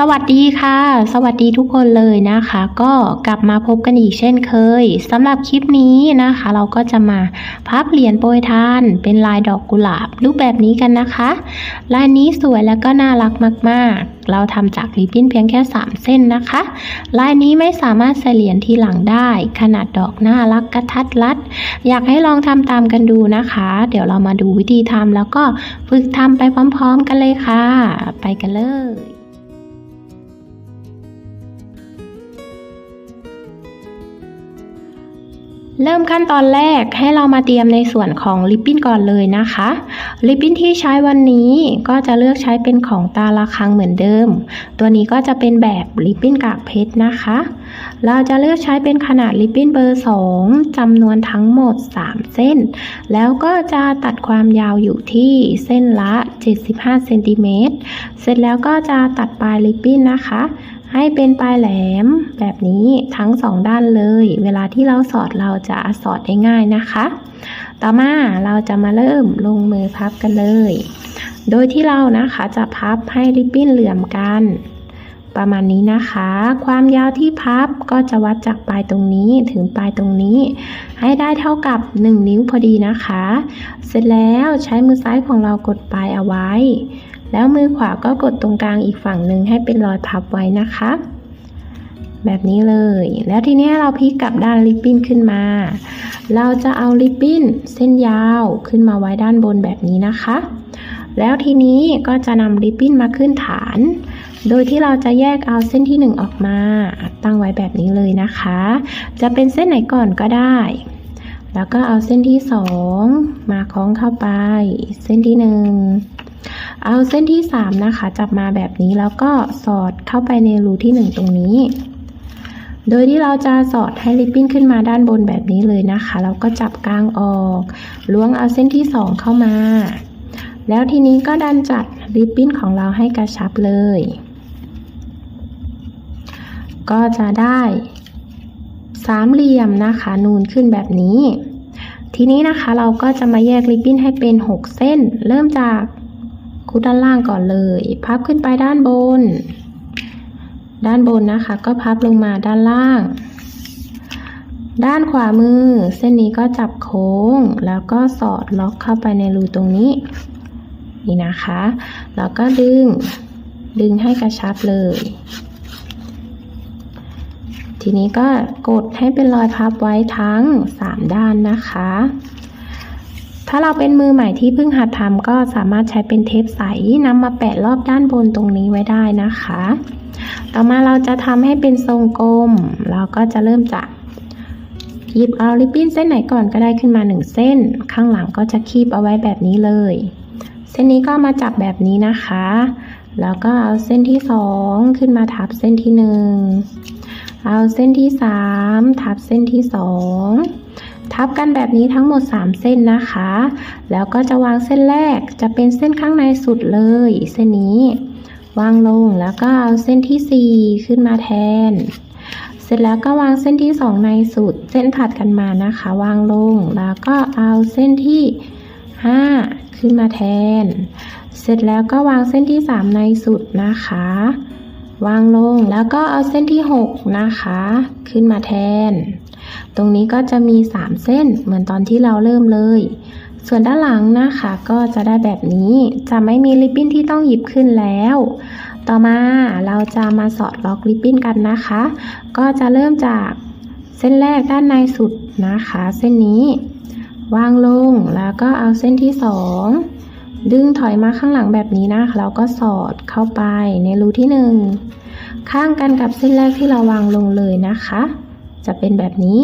สวัสดีค่ะ สวัสดีทุกคนเลยนะคะ ก็กลับมาพบกันอีกเช่นเคยสำหรับคลิปนี้นะคะ เราก็จะมาพับเหรียญโปรยทาน เป็นลายดอกกุหลาบรูปแบบนี้กันนะคะ ลายนี้สวยแล้วก็น่ารักมาก ๆ เราทำจากริบบิ้นเพียงแค่ 3 เส้นนะคะ ลายนี้ไม่สามารถใส่เหรียญที่หลังได้ ขนาดดอกน่ารักกระทัดรัด อยากให้ลองทำตามกันดูนะคะ เดี๋ยวเรามาดูวิธีทำแล้วก็ฝึกทำไปพร้อม ๆ กันเลยค่ะ ไปกันเลย เริ่มขั้นตอนแรกให้เรามาเตรียมในส่วนของลิปปิ้นก่อนเลยนะคะ ลิปปิ้นที่ใช้วันนี้ก็จะเลือกใช้เป็นของตาละครังเหมือนเดิม ตัวนี้ก็จะเป็นแบบลิปปิ้นกากเพชรนะคะ เราจะเลือกใช้เป็นขนาดลิปปิ้นเบอร์ 2จำนวนทั้งหมด 3 เส้น แล้วก็จะตัดความยาวอยู่ที่เส้นละ 75เซนติเมตรเสร็จแล้วก็จะตัดปลายลิปปิ้นนะคะ ให้เป็นปลายแหลมแบบนี้ทั้งสองด้านเลย เวลาที่เราสอดเราจะสอดได้ง่ายนะคะ ต่อมาเราจะมาเริ่มลงมือพับกันเลย โดยที่เรานะคะจะพับให้ริบบิ้นเหลื่อมกัน ประมาณนี้นะคะ ความยาวที่พับก็จะวัดจากปลายตรงนี้ถึงปลายตรงนี้ ให้ได้เท่ากับ 1 นิ้วพอดีนะคะ เสร็จแล้วใช้มือซ้ายของเรากดปลายเอาไว้ แล้วมือขวาก็กดตรงกลางอีกฝั่งหนึ่งให้เป็นรอยพับไว้นะคะ แบบนี้เลย แล้วทีนี้เราพลิกกลับด้านริบบิ้นขึ้นมา เราจะเอาริบบิ้นเส้นยาวขึ้นมาไว้ด้านบนแบบนี้นะคะ แล้วทีนี้ก็จะนำริบบิ้นมาขึ้นฐาน โดยที่เราจะแยกเอาเส้นที่ 1 ออกมา ตั้งไว้แบบนี้เลยนะคะ จะเป็นเส้นไหนก่อนก็ได้แล้วก็เอาเส้นที่ 2 มาคล้องเข้าไป เส้นที่ 1 เอาเส้นที่ 3 นะคะ จับมาแบบนี้แล้วก็สอดเข้าไปในรูที่ 1 ตรงนี้ โดยที่เราจะสอดให้ริบบิ้นขึ้นมาด้านบนแบบนี้เลยนะคะ แล้วก็จับกลางออกล้วงเอาเส้นที่ 2 เข้ามา แล้วทีนี้ก็ดันจัดริบบิ้นของเราให้กระชับเลย ก็จะได้สามเหลี่ยมนะคะ นูนขึ้นแบบนี้ ทีนี้นะคะเราก็จะมาแยกริบบิ้นให้เป็น 6 เส้น เริ่มจาก คุดด้านล่างก่อนเลย พับขึ้นไปด้านบน ด้านบนนะคะ ก็พับลงมาด้านล่าง ด้านขวามือ เส้นนี้ก็จับโค้ง แล้วก็สอดล็อกเข้าไปในรูตรงนี้ นี่นะคะ แล้วก็ดึง ดึงให้กระชับเลย ทีนี้ก็กดให้เป็นรอยพับไว้ทั้ง 3 ด้านนะคะ ถ้าเราเป็นมือใหม่ที่เพิ่งหัดทำก็สามารถใช้เป็นเทปใสนำมาแปะรอบด้านบนตรงนี้ไว้ได้นะคะ ต่อมาเราจะทำให้เป็นทรงกลม เราก็จะเริ่มจากหยิบเอาริบบิ้นเส้นไหนก่อนก็ได้ขึ้นมา1เส้น ข้างหลังก็จะคีบเอาไว้แบบนี้เลย เส้นนี้ก็มาจับแบบนี้นะคะ แล้วก็เอาเส้นที่2ขึ้นมาทับเส้นที่1เอาเส้นที่3ทับเส้นที่2 ทับกันแบบนี้ทั้งหมด 3 เส้นนะคะ แล้วก็จะวางเส้นแรกจะเป็นเส้นข้างในสุดเลย เส้นนี้ วางลงแล้วก็เอาเส้นที่ 4 ขึ้นมาแทน เสร็จแล้วก็วางเส้นที่ 2 ในสุด เส้นถัดกันมานะคะ วางลงแล้วก็เอาเส้นที่ 5 ขึ้นมาแทน เสร็จแล้วก็วางเส้นที่ 3 ในสุดนะคะ วางลงแล้วก็เอาเส้นที่ 6 นะคะ ขึ้นมาแทน ตรงนี้ก็จะมี 3 เส้นเหมือนตอนที่เราเริ่มเลย ส่วนด้านหลังนะคะก็จะได้แบบนี้จะไม่มีริบบิ้นที่ต้องหยิบขึ้นแล้ว ต่อมาเราจะมาสอดล็อกริบบิ้นกันนะคะ ก็จะเริ่มจากเส้นแรกด้านในสุดนะคะ เส้นนี้ วางลงแล้วก็เอาเส้นที่2ดึงถอยมาข้างหลังแบบนี้นะคะแล้วก็สอดเข้าไปในรูที่1ข้างกันกับเส้นแรกที่เราวางลงเลยนะคะ จะเป็นแบบนี้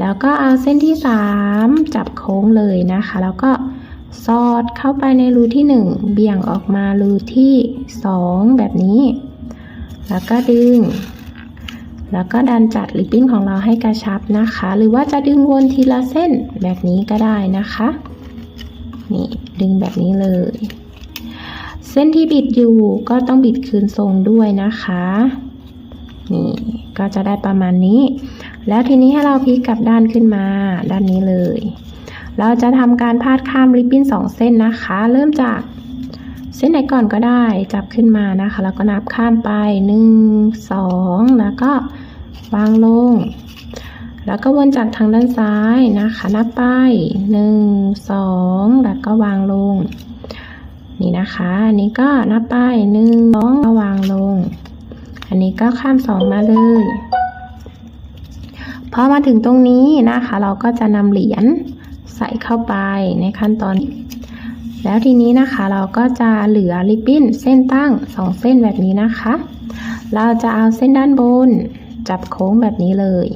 แล้วก็เอาเส้นที่ 3 จับโค้งเลยนะคะ แล้วก็สอดเข้าไปในรูที่ 1 เบี่ยงออกมารูที่ 2 แบบนี้ แล้วก็ดึง แล้วก็ดันจัดริบบิ้นของเราให้กระชับนะคะ หรือว่าจะดึงวนทีละเส้นแบบนี้ก็ได้นะคะ นี่ดึงแบบนี้เลย เส้นที่บิดอยู่ก็ต้องบิดคืนทรงด้วยนะคะ นี่ก็จะได้ประมาณนี้ แล้วทีนี้ให้เราพลิกกลับด้านขึ้นมาด้านนี้เลย เราจะทำการพาดข้ามริบบิ้นสองเส้นนะคะ เริ่มจากเส้นไหนก่อนก็ได้จับขึ้นมานะคะ แล้วก็นับข้ามไปหนึ่งสองแล้วก็วางลง แล้วก็วนจากทางด้านซ้ายนะคะ นับไปหนึ่งสองแล้วก็วางลง นี่นะคะนนี้ก็นับไปหนึ่งสองก็วางลง อันนี้ก็ข้ามสองมาเลยพอมาถึงตรงนี้นะคะ เราก็จะนำเหรียญใส่เข้าไปในขั้นตอนแล้วทีนี้นะคะเราก็จะเหลือริบบิ้นเส้นตั้งสองเส้นแบบนี้นะคะ เราจะเอาเส้นด้านบน จับโค้งแบบนี้เลย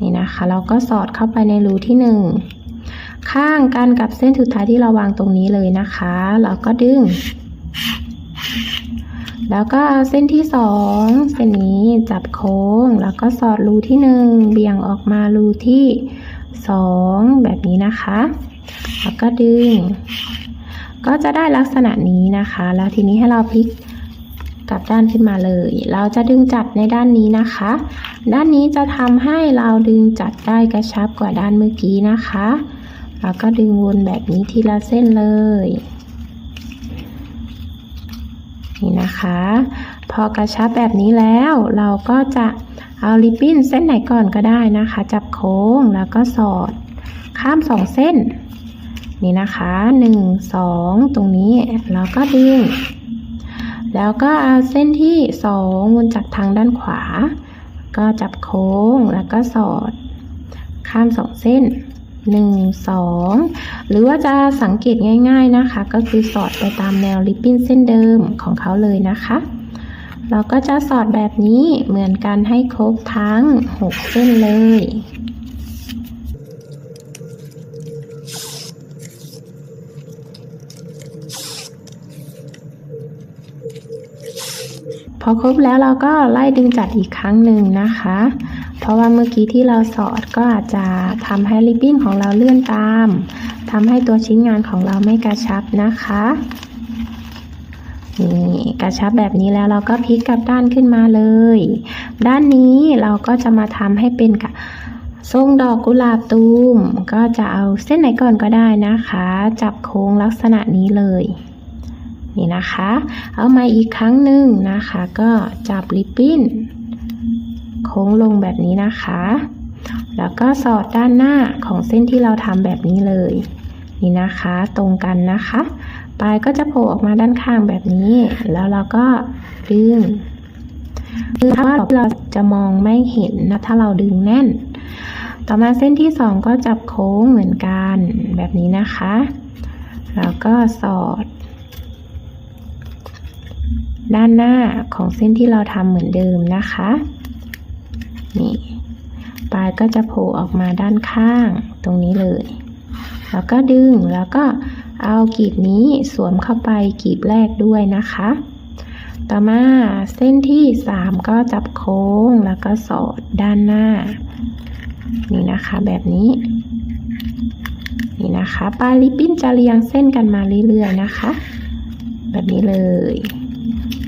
นี่นะคะ เราก็สอดเข้าไปในรูที่หนึ่งข้างกันกับเส้นสุดท้ายที่เราวางตรงนี้เลยนะคะ เราก็ดึง แล้วก็เอาเส้นที่สองเส้นนี้จับโค้ง แล้วก็สอดรูที่หนึ่งเบี่ยงออกมารูที่สองแบบนี้นะคะ แล้วก็ดึง ก็จะได้ลักษณะนี้นะคะ แล้วทีนี้ให้เราพลิกกลับด้านขึ้นมาเลย เราจะดึงจัดในด้านนี้นะคะ ด้านนี้จะทำให้เราดึงจัดได้กระชับกว่าด้านเมื่อกี้นะคะ แล้วก็ดึงวนแบบนี้ทีละเส้นเลย นี่นะคะ พอกระชับแบบนี้แล้วเราก็จะเอาริบบิ้นเส้นไหนก่อนก็ได้นะคะ จับโค้งแล้วก็สอด ข้ามสองเส้น นี่นะคะหนึ่งสองตรงนี้แล้วก็ดึง แล้วก็เอาเส้นที่สองวนจากทางด้านขวา ก็จับโค้งแล้วก็สอด ข้ามสองเส้น หนึ่งสองหรือว่าจะสังเกตง่าย ๆนะคะ ก็คือสอดไปตามแนวริบบิ้นเส้นเดิมของเขาเลยนะคะ เราก็จะสอดแบบนี้เหมือนกันให้ครบทั้ง 6 เส้นเลยพอครบแล้วเราก็ไล่ดึงจัดอีกครั้งหนึ่งนะคะ เพราะว่าเมื่อกี้ที่เราสอดก็อาจจะทำให้ริบบิ้นของเราเลื่อนตามทำให้ตัวชิ้นงานของเราไม่กระชับนะคะนี่กระชับแบบนี้แล้วเราก็พลิกกลับด้านขึ้นมาเลย ด้านนี้เราก็จะมาทำให้เป็นกับทรงดอกกุหลาบตูม ก็จะเอาเส้นไหนก่อนก็ได้นะคะ จับโค้งลักษณะนี้เลย นี่นะคะ เอามาอีกครั้งหนึ่งนะคะ ก็จับริบบิ้น โค้งลงแบบนี้นะคะ แล้วก็สอดด้านหน้าของเส้นที่เราทำแบบนี้เลย นี่นะคะ ตรงกันนะคะ ปลายก็จะโผล่ออกมาด้านข้างแบบนี้ แล้วเราก็ดึงคือถ้าเราจะมองไม่เห็นนะถ้าเราดึงแน่น ต่อมาเส้นที่สองก็จับโค้งเหมือนกันแบบนี้นะคะ แล้วก็สอด ด้านหน้าของเส้นที่เราทำเหมือนเดิมนะคะ นี่ปลายก็จะโผล่ออกมาด้านข้างตรงนี้เลย แล้วก็ดึงแล้วก็เอากีบนี้สวมเข้าไปกีบแรกด้วยนะคะ ต่อมาเส้นที่สามก็จับโค้งแล้วก็สอดด้านหน้า นี่นะคะแบบนี้ นี่นะคะปลายริบบิ้นจะเรียงเส้นกันมาเรื่อยๆนะคะ แบบนี้เลย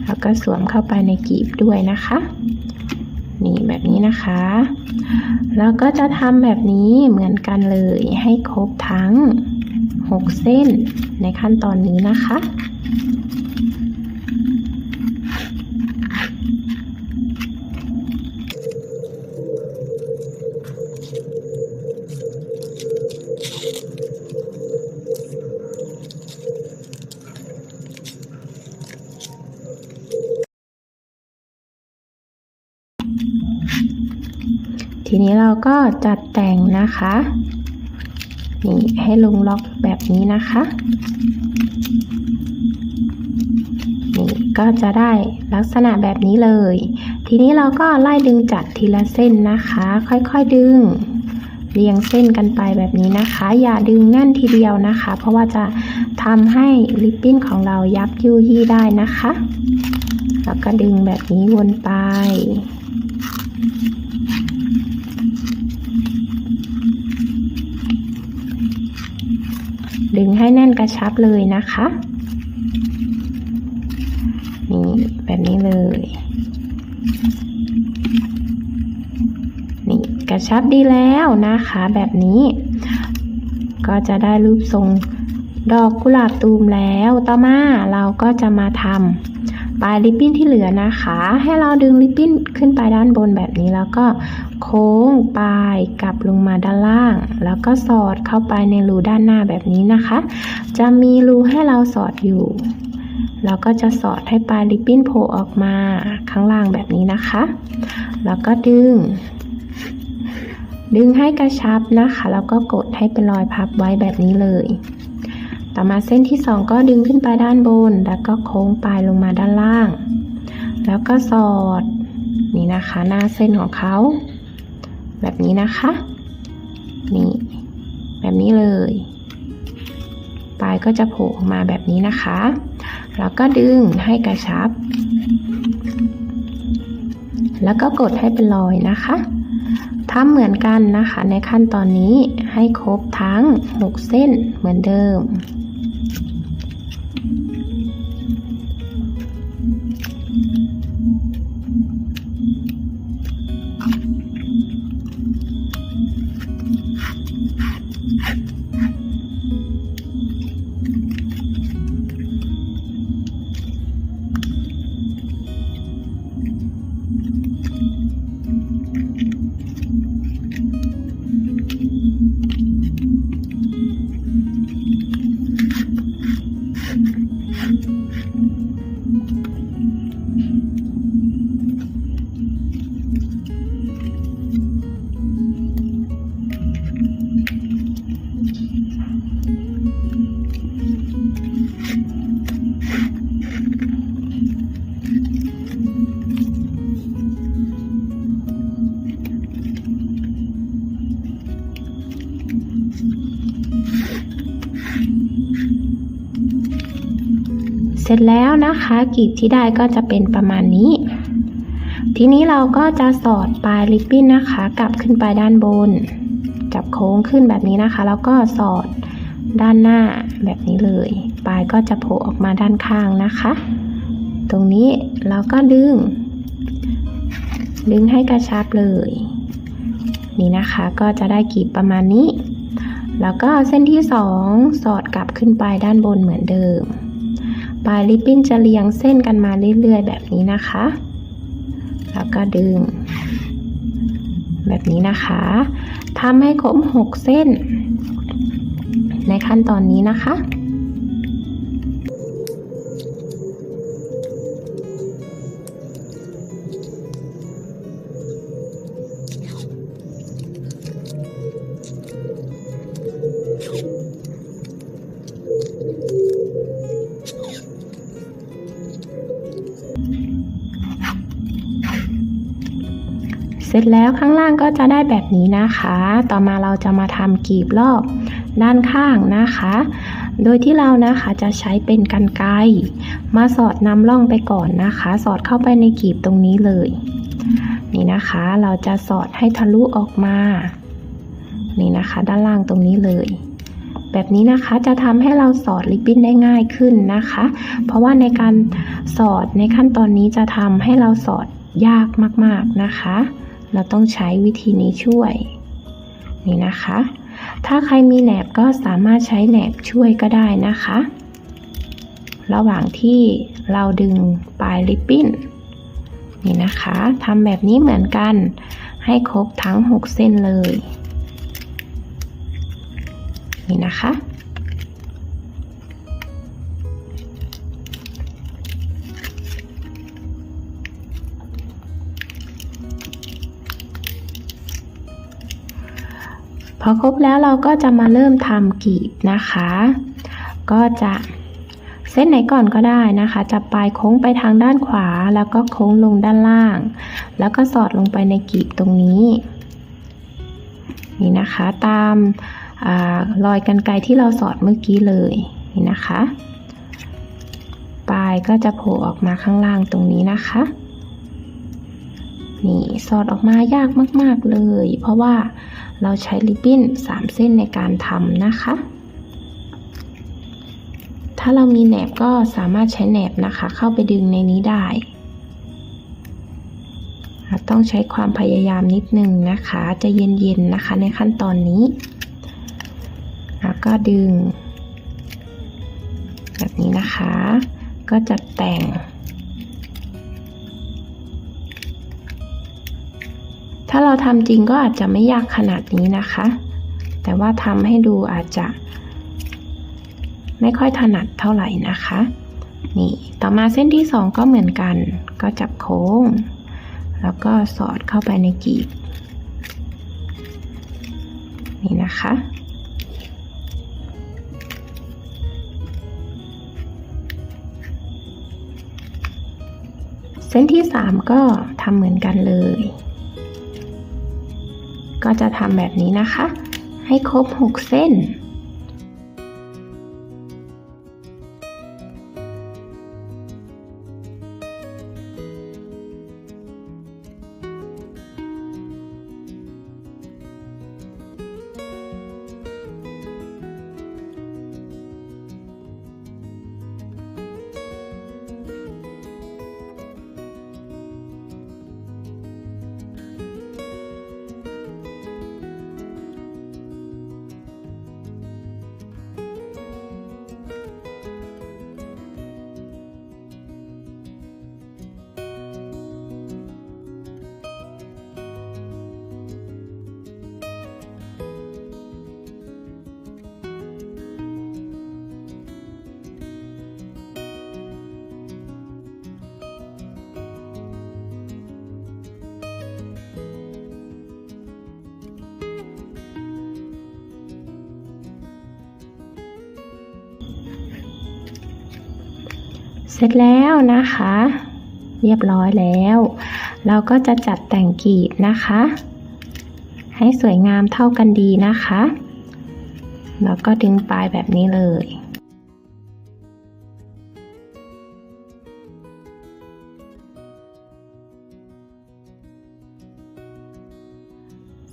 แล้วก็สวมเข้าไปในกีบด้วยนะคะ นี่แบบนี้นะคะ แล้วก็จะทำแบบนี้เหมือนกันเลยให้ครบทั้ง 6 เส้นในขั้นตอนนี้นะคะ ทีนี้เราก็จัดแต่งนะคะนี่ให้ลงล็อกแบบนี้นะคะนี่ก็จะได้ลักษณะแบบนี้เลย ทีนี้เราก็ไล่ดึงจัดทีละเส้นนะคะ ค่อยๆดึง เรียงเส้นกันไปแบบนี้นะคะ อย่าดึงแน่นทีเดียวนะคะ เพราะว่าจะทำให้ริบบิ้นของเรายับยุยี่ได้นะคะ แล้วก็ดึงแบบนี้วนไป ดึงให้แน่นกระชับเลยนะคะ นี่แบบนี้เลย นี่กระชับดีแล้วนะคะ แบบนี้ ก็จะได้รูปทรงดอกกุหลาบตูมแล้ว ต่อมาเราก็จะมาทำปลายริบบิ้นที่เหลือนะคะ ให้เราดึงริบบิ้นขึ้นไปด้านบนแบบนี้แล้วก็ โค้งปลายกลับลงมาด้านล่าง แล้วก็สอดเข้าไปในรูด้านหน้าแบบนี้นะคะ จะมีรูให้เราสอดอยู่เราก็จะสอดให้ปลายริบบิ้นโผล่ออกมาข้างล่างแบบนี้นะคะ แล้วก็ดึง ดึงให้กระชับนะคะ แล้วก็กดให้เป็นรอยพับไว้แบบนี้เลย ต่อมาเส้นที่สองก็ดึงขึ้นไปด้านบน แล้วก็โค้งปลายลงมาด้านล่าง แล้วก็สอด นี่นะคะ หน้าเส้นของเขา แบบนี้นะคะ นี่แบบนี้เลย ปลายก็จะโผล่ออกมาแบบนี้นะคะ แล้วก็ดึงให้กระชับ แล้วก็กดให้เป็นรอยนะคะทำเหมือนกันนะคะในขั้นตอนนี้ให้ครบทั้ง 6 เส้นเหมือนเดิม ร็จแล้วนะคะกลีบที่ได้ก็จะเป็นประมาณนี้ ทีนี้เราก็จะสอดปลายริบบิ้นนะคะ กลับขึ้นไปด้านบน จับโค้งขึ้นแบบนี้นะคะ แล้วก็สอดด้านหน้าแบบนี้เลย ปลายก็จะโผล่ออกมาด้านข้างนะคะ ตรงนี้เราก็ดึง ดึงให้กระชับเลย นี่นะคะก็จะได้กลีบประมาณนี้ แล้วก็เส้นที่สองสอดกลับขึ้นไปด้านบนเหมือนเดิม ปลายริบบิ้นจะเรียงเส้นกันมาเรื่อยๆ แบบนี้นะคะ แล้วก็ดึง แบบนี้นะคะทำให้ครบ6เส้น ในขั้นตอนนี้นะคะ จแล้วข้างล่างก็จะได้แบบนี้นะคะ ต่อมาเราจะมาทำกลีบรอบด้านข้างนะคะ โดยที่เรานะคะจะใช้เป็นกันไกมาสอดนำร่องไปก่อนนะคะ สอดเข้าไปในกลีบตรงนี้เลย นี่นะคะ เราจะสอดให้ทะลุออกมา นี่นะคะ ด้านล่างตรงนี้เลยแบบนี้นะคะจะทำให้เราสอดริบบิ้นได้ง่ายขึ้นนะคะ เพราะว่าในการสอดในขั้นตอนนี้จะทำให้เราสอดยากมากๆนะคะ เราต้องใช้วิธีนี้ช่วย นี่นะคะ ถ้าใครมีแหนบก็สามารถใช้แหนบช่วยก็ได้นะคะ ระหว่างที่เราดึงปลายริบบิ้นนี่นะคะทำแบบนี้เหมือนกัน ให้ครบทั้ง 6 เส้นเลย นี่นะคะ พอครบแล้วเราก็จะมาเริ่มทำกลีบนะคะ ก็จะเส้นไหนก่อนก็ได้นะคะ จับปลายโค้งไปทางด้านขวา แล้วก็โค้งลงด้านล่าง แล้วก็สอดลงไปในกลีบตรงนี้ นี่นะคะตามอรอยกันไกรที่เราสอดเมื่อกี้เลยนี่นะคะ ปลายก็จะโผล่ออกมาข้างล่างตรงนี้นะคะ นี่สอดออกมายากมาก ๆเลย เพราะว่า เราใช้ริบบิ้น3 เส้นในการทำนะคะ ถ้าเรามีแหนบก็สามารถใช้แหนบนะคะ เข้าไปดึงในนี้ได้ต้องใช้ความพยายามนิดนึงนะคะ จะเย็นๆนะคะในขั้นตอนนี้ แล้วก็ดึง แบบนะคะ ก็จัดแต่ง ถ้าเราทำจริงก็อาจจะไม่ยากขนาดนี้นะคะ แต่ว่าทำให้ดูอาจจะ ไม่ค่อยถนัดเท่าไหร่นะคะ นี่ต่อมาเส้นที่สองก็เหมือนกัน ก็จับโค้ง แล้วก็สอดเข้าไปในกรีบ นี่นะคะเส้นที่สามก็ทำเหมือนกันเลย ก็จะทำแบบนี้นะคะ ให้ครบ 6 เส้น ร็จแล้วนะคะ เรียบร้อยแล้ว เราก็จะจัดแต่งกีบนะคะ ให้สวยงามเท่ากันดีนะคะ แล้วก็ดึงปลายแบบนี้เลย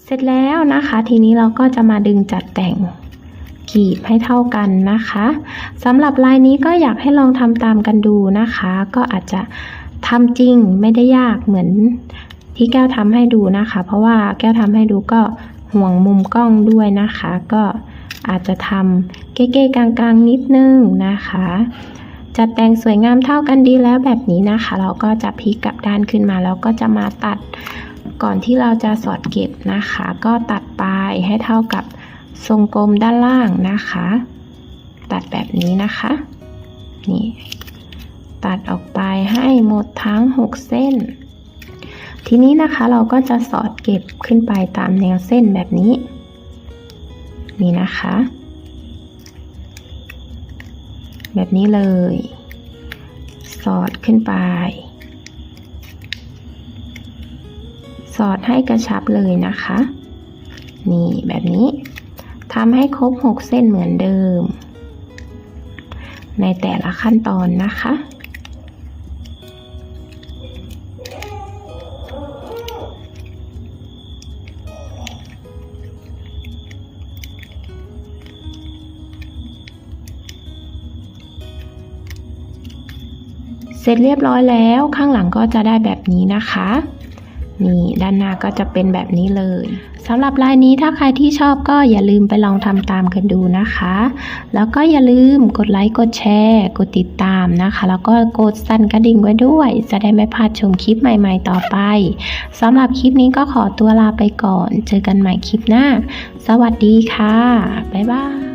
เสร็จแล้วนะคะ ทีนี้เราก็จะมาดึงจัดแต่ง กีบให้เท่ากันนะคะสำหรับลายนี้ก็อยากให้ลองทำตามกันดูนะคะ ก็อาจจะทำจริงไม่ได้ยากเหมือนที่แก้วทำให้ดูนะคะ เพราะว่าแก้วทำให้ดูก็ห่วงมุมกล้องด้วยนะคะ ก็อาจจะทำเก๊ๆกลางๆนิดนึงนะคะจัดแต่งสวยงามเท่ากันดีแล้วแบบนี้นะคะ เราก็จะพลิกกลับด้านขึ้นมาแล้วก็จะมาตัดก่อนที่เราจะสอดเก็บนะคะ ก็ตัดปลายให้เท่ากับ ทรงกลมด้านล่างนะคะ ตัดแบบนี้นะคะ นี่ ตัดออกไปให้หมดทั้ง 6 เส้น ทีนี้นะคะเราก็จะสอดเก็บขึ้นไปตามแนวเส้นแบบนี้ นี่นะคะ แบบนี้เลย สอดขึ้นไป สอดให้กระชับเลยนะคะนี่แบบนี้ ทำให้ครบ 6 เส้นเหมือนเดิม ในแต่ละขั้นตอนนะคะเสร็จเรียบร้อยแล้วข้างหลังก็จะได้แบบนี้นะคะ นี่ด้านหน้าก็จะเป็นแบบนี้เลย สำหรับลายนี้ถ้าใครที่ชอบก็อย่าลืมไปลองทำตามกันดูนะคะ แล้วก็อย่าลืมกดไลค์กดแชร์ กดติดตามนะคะ แล้วก็กดสั่นกระดิ่งไว้ด้วย จะได้ไม่พลาดชมคลิปใหม่ ๆ ต่อไปสำหรับคลิปนี้ก็ขอตัวลาไปก่อน เจอกันใหม่คลิปหน้า สวัสดีค่ะ บ๊ายบาย